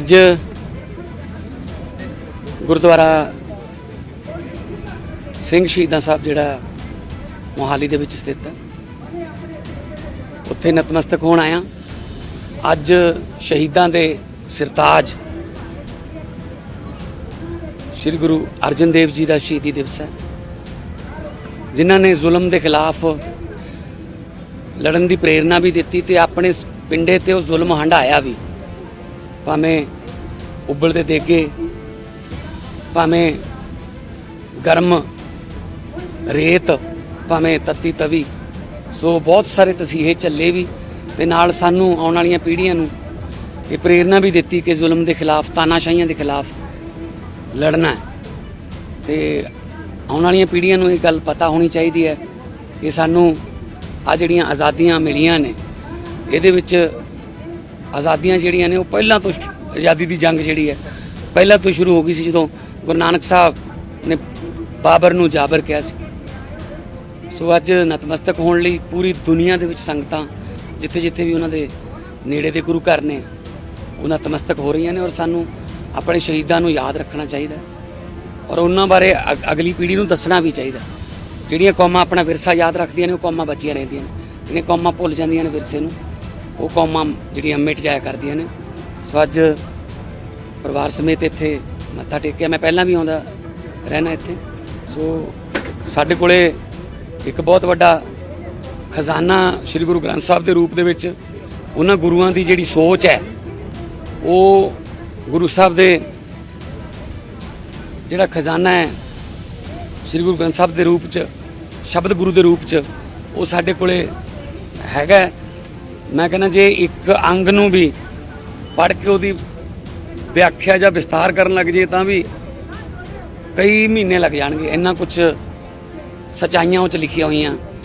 ਅੱਜ ਗੁਰਦੁਆਰਾ ਸਿੰਘ ਸ਼ਹੀਦਾਂ ਸਾਹਿਬ ਜਿਹੜਾ ਮੋਹਾਲੀ ਦੇ ਵਿੱਚ ਸਥਿਤ ਹੈ। ਉੱਥੇ ਨਤਮਸਤਕ ਹੋਣ ਆਇਆ। ਅੱਜ ਸ਼ਹੀਦਾਂ ਦੇ ਸਿਰਤਾਜ ਸ੍ਰੀ ਗੁਰੂ ਅਰਜਨ ਦੇਵ ਜੀ ਦਾ ਸ਼ਹੀਦੀ ਦਿਵਸ ਹੈ। ਜਿਨ੍ਹਾਂ ਨੇ ਜ਼ੁਲਮ ਦੇ ਖਿਲਾਫ ਲੜਨ ਦੀ ਪ੍ਰੇਰਣਾ ਵੀ ਦਿੱਤੀ ਤੇ ਆਪਣੇ ਪਿੰਡੇ ਤੇ ਉਹ ਜ਼ੁਲਮ ਹੰਢਾਇਆ ਵੀ। ਭਾਵੇਂ ਉਬਲਦੇ ਦੇਗੇ, ਭਾਵੇਂ ਗਰਮ ਰੇਤ, ਭਾਵੇਂ ਤੱਤੀ ਤਵੀ। ਸੋ ਬਹੁਤ ਸਾਰੇ ਤਸੀਹੇ ਚੱਲੇ ਵੀ ਤੇ ਨਾਲ ਸਾਨੂੰ ਆਉਣ ਵਾਲੀਆਂ ਪੀੜ੍ਹੀਆਂ ਨੂੰ ਇਹ ਪ੍ਰੇਰਣਾ ਵੀ ਦਿੱਤੀ ਕਿ ਜ਼ੁਲਮ ਦੇ ਖਿਲਾਫ, ਤਾਨਾਸ਼ਾਹੀਆਂ ਦੇ ਖਿਲਾਫ ਲੜਨਾ ਹੈ। ਤੇ ਆਉਣ ਵਾਲੀਆਂ ਪੀੜ੍ਹੀਆਂ ਨੂੰ ਇਹ ਗੱਲ ਪਤਾ ਹੋਣੀ ਚਾਹੀਦੀ ਹੈ ਕਿ ਸਾਨੂੰ ਆ ਜਿਹੜੀਆਂ ਆਜ਼ਾਦੀਆਂ ਮਿਲੀਆਂ ਨੇ, ਇਹਦੇ ਵਿੱਚ ਆਜ਼ਾਦੀਆਂ ਜਿਹੜੀਆਂ ਨੇ ਉਹ ਪਹਿਲਾਂ ਤੋਂ ਆਜ਼ਾਦੀ ਦੀ ਜੰਗ ਜਿਹੜੀ ਹੈ, ਪਹਿਲਾਂ ਤੋਂ ਸ਼ੁਰੂ ਹੋ ਗਈ ਸੀ ਜਦੋਂ ਗੁਰੂ ਨਾਨਕ ਸਾਹਿਬ ਨੇ ਬਾਬਰ ਨੂੰ ਜਾਬਰ ਕਿਹਾ ਸੀ। ਸੋ ਅੱਜ ਨਤਮਸਤਕ ਹੋਣ ਲਈ ਪੂਰੀ ਦੁਨੀਆ ਦੇ ਵਿੱਚ ਸੰਗਤਾਂ ਜਿੱਥੇ ਜਿੱਥੇ ਵੀ ਉਹਨਾਂ ਦੇ ਨੇੜੇ ਦੇ ਗੁਰੂ ਘਰ ਨੇ, ਉਹ ਨਤਮਸਤਕ ਹੋ ਰਹੀਆਂ ਨੇ ਔਰ ਸਾਨੂੰ ਆਪਣੇ ਸ਼ਹੀਦਾਂ ਨੂੰ ਯਾਦ ਰੱਖਣਾ ਚਾਹੀਦਾ ਔਰ ਉਹਨਾਂ ਬਾਰੇ ਅਗ- ਅਗਲੀ ਪੀੜ੍ਹੀ ਨੂੰ ਦੱਸਣਾ ਵੀ ਚਾਹੀਦਾ ਜਿਹੜੀਆਂ ਕੌਮਾਂ ਆਪਣਾ ਵਿਰਸਾ ਯਾਦ ਰੱਖਦੀਆਂ ਨੇ, ਉਹ ਕੌਮਾਂ ਬਚੀਆਂ ਰਹਿੰਦੀਆਂ ਨੇ, ਜਿਹੜੀਆਂ ਕੌਮਾਂ ਭੁੱਲ ਜਾਂਦੀਆਂ ਨੇ ਵਿਰਸੇ ਨੂੰ ਉਹ ਕੌਮਾਂ ਜਿਹੜੀਆਂ ਮਿਟ ਜਾਇਆ ਕਰਦੀਆਂ ਨੇ। ਸੋ ਅੱਜ ਪਰਿਵਾਰ ਸਮੇਤ ਇੱਥੇ ਮੱਥਾ ਟੇਕਿਆ। ਮੈਂ ਪਹਿਲਾਂ ਵੀ ਆਉਂਦਾ ਰਹਿਣਾ ਇੱਥੇ। ਸੋ ਸਾਡੇ ਕੋਲੇ ਇੱਕ ਬਹੁਤ ਵੱਡਾ ਖਜ਼ਾਨਾ ਸ੍ਰੀ ਗੁਰੂ ਗ੍ਰੰਥ ਸਾਹਿਬ ਦੇ ਰੂਪ ਦੇ ਵਿੱਚ ਉਹਨਾਂ ਗੁਰੂਆਂ ਦੀ ਜਿਹੜੀ ਸੋਚ ਹੈ, ਉਹ ਗੁਰੂ ਸਾਹਿਬ ਦੇ ਜਿਹੜਾ ਖਜ਼ਾਨਾ ਹੈ, ਸ੍ਰੀ ਗੁਰੂ ਗ੍ਰੰਥ ਸਾਹਿਬ ਦੇ ਰੂਪ ਚ, ਸ਼ਬਦ ਗੁਰੂ ਦੇ ਰੂਪ ਚ, ਉਹ ਸਾਡੇ ਕੋਲੇ ਹੈਗਾ ਮੈਂ ਕਹਿੰਦਾ ਜੇ ਇੱਕ ਅੰਗ ਨੂੰ ਵੀ ਪੜ੍ਹ ਕੇ ਉਹਦੀ ਵਿਆਖਿਆ ਜਾਂ ਵਿਸਤਾਰ ਕਰਨ ਲੱਗ ਜੇ ਤਾਂ ਵੀ ਕਈ ਮਹੀਨੇ ਲੱਗ ਜਾਣਗੇ। ਇੰਨਾ ਕੁਝ ਸਚਾਈਆਂ ਉਹ ਚ ਲਿਖੀਆਂ ਹੋਈਆਂ।